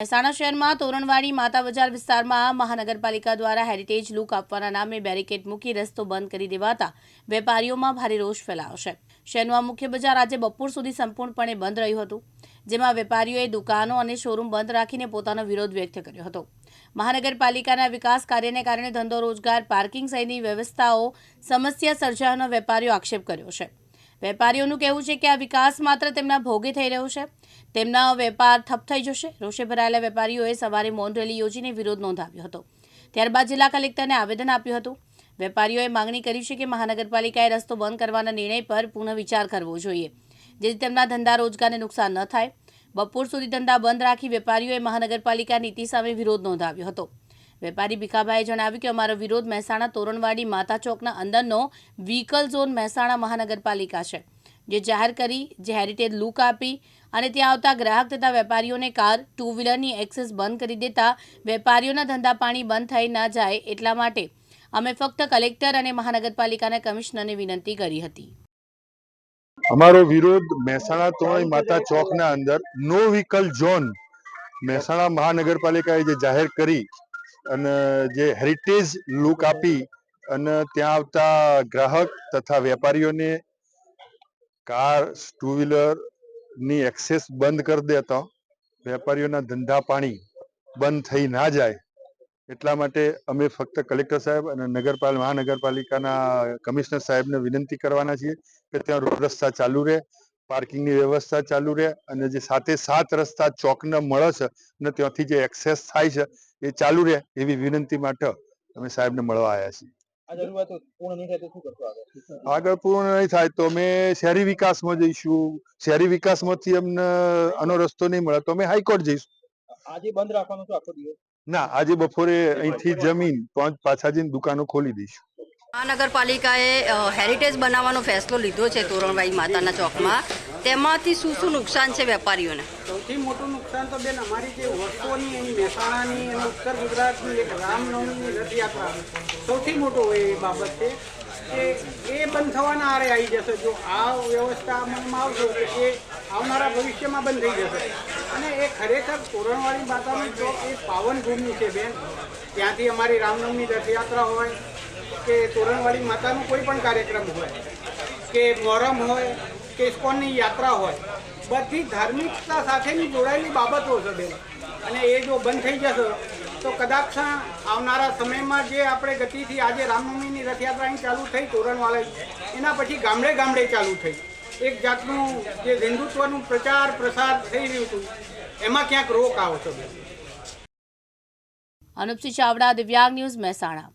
મહેસાણા શહેરમાં તોરણવાડી માતા બજાર વિસ્તારમાં મહાનગરપાલિકા દ્વારા હેરિટેજ લુક આપવાના નામે બેરિકેડ મૂકી રસ્તો બંધ કરી દેવાતા વેપારીઓમાં ભારે રોષ ફેલાયો છે. શહેરનું મુખ્ય બજાર આજે બપોર સુધી સંપૂર્ણપણે બંધ રહ્યું હતું, જેમાં વેપારીઓએ દુકાનો અને શોરૂમ બંધ રાખીને પોતાનો વિરોધ વ્યક્ત કર્યો હતો. મહાનગરપાલિકાના વિકાસ કાર્યને કારણે ધંધો રોજગાર, પાર્કિંગ સહિતની વ્યવસ્થાઓ સમસ્યા સર્જાવાનો વેપારીઓ આક્ષેપ કર્યો છે. વેપારીઓનું કહેવું છે કે આ વિકાસ માત્ર તેમના ભોગે થઈ રહ્યો છે. તેમના વેપાર ઠપ થઈ જશે. રોષે ભરાયેલા વેપારીઓએ સવારે મૌન રેલી યોજીને વિરોધ નોંધાવ્યો હતો. ત્યારબાદ જિલ્લા કલેક્ટરને આવેદન આપ્યું હતું. વેપારીઓએ માંગણી કરી છે કે મહાનગરપાલિકાએ રસ્તો બંધ કરવાના નિર્ણય પર પુનઃ વિચાર કરવો જોઈએ, જેથી તેમના ધંધા રોજગારને નુકસાન ન થાય. બપોર સુધી ધંધા બંધ રાખી વેપારીઓએ મહાનગરપાલિકા નીતિ સામે વિરોધ નોંધાવ્યો હતો. વેપારી ભીખાભાઈએ જણાવ્યું કે અમારો વિરોધ મહેસાણા તોરણવાડી માતા ચોકના અંદરનો વ્હીકલ ઝોન મહેસાણા મહાનગરપાલિકા છે, જે જાહેર કરી, જે હેરિટેજ લુક આપી અને ત્યાં આવતા ગ્રાહક તથા વેપારીઓને કાર ટુ વ્હીલરની એક્સેસ બંધ કરી દેતા વેપારીઓના ધંધા પાણી બંધ થઈ ના જાય એટલા માટે અમે ફક્ત કલેક્ટર અને મહાનગરપાલિકાના કમિશનરને વિનંતી કરી હતી. અમારો વિરોધ મહેસાણા તોરણી માતા ચોકના અંદર નો વ્હીકલ ઝોન મહેસાણા મહાનગરપાલિકાએ જે જાહેર કરી અને જે હેરિટેજ લુક આપી અને ત્યાં આવતા ગ્રાહક તથા વેપારીઓને કાર ટુ વ્હીલરની એક્સેસ બંધ કરી દેતા વેપારીઓના ધંધા પાણી બંધ થઈ ના જાય. એટલા માટે અમે ફક્ત કલેક્ટર સાહેબ અને નગરપાલિકા મહાનગરપાલિકાના કમિશનર સાહેબને વિનંતી કરવાના છીએ કે ત્યાં રોડ રસ્તા ચાલુ રહે પાર્કિંગની વ્યવસ્થા ચાલુ રહે અને જે સાથે સાત રસ્તા ચોકને મળે છે અને ત્યાંથી જે એક્સેસ થાય છે એ ચાલુ રહે એવી વિનંતી માટે અમે સાહેબને મળવા આવ્યા છીએ. આગળ? આગળ પૂર્ણ નહીં થાય તો અમે શહેરી વિકાસમાં જઈશું. શહેરી વિકાસમાંથી અમને આનો રસ્તો નહીં મળે તો અમે હાઈકોર્ટ જઈશું. આજે બંધ રાખવાનો છો આખો દિવસ? ના આજે બપોરે અહીંથી જમીન પાંચ પાછા જઈને દુકાનો ખોલી દઈશું. મહાનગરપાલિકાએ હેરિટેજ બનાવવાનો ફેસલો લીધો છે તોરણબાઈ માતાના ચોકમાં. તેમાંથી શું શું નુકસાન છે વેપારીઓને? સૌથી મોટું નુકસાન તો બેન અમારી જે વસ્તુઓની મહેસાણાની અને ઉત્તર ગુજરાતની એક રામનવમીની રથયાત્રા. સૌથી મોટો એ બાબત છે કે એ બંધ થવાના આરે આવી જશે. જો આ વ્યવસ્થા અમલમાં આવશે તો એ આવનારા ભવિષ્યમાં બંધ થઈ જશે. અને એ ખરેખર તોરણવાળી માતાનું ચોક એ પાવન ભૂમિ છે બેન. ત્યાંથી અમારી રામનવમી રથયાત્રા હોય કે તોરણવાળી માતાનો કોઈ પણ કાર્યક્રમ હોય, કે મોહરમ હોય, કે ઇસ્કોનની યાત્રા હોય, બધી ધાર્મિકતા સાથેની જોડાયેલી બાબતો છે બેન. અને એ જો બંધ થઈ જશે, તો કદાચ આવનારા સમયમાં જે આપણે ગતિથી આજે રામનવમીની રથયાત્રા અહીં ચાલુ થઈ, તોરણવાળા, એના પછી ગામડે ગામડે ચાલુ થઈ. એક જાતનું જે હિન્દુત્વનું પ્રચાર પ્રસાર થઈ રહ્યું હતું, એમાં ક્યાંક રોક આવશે બેન અનુપસિંહ ચાવડા, દિવ્યાંગ ન્યૂઝ મહેસાણા.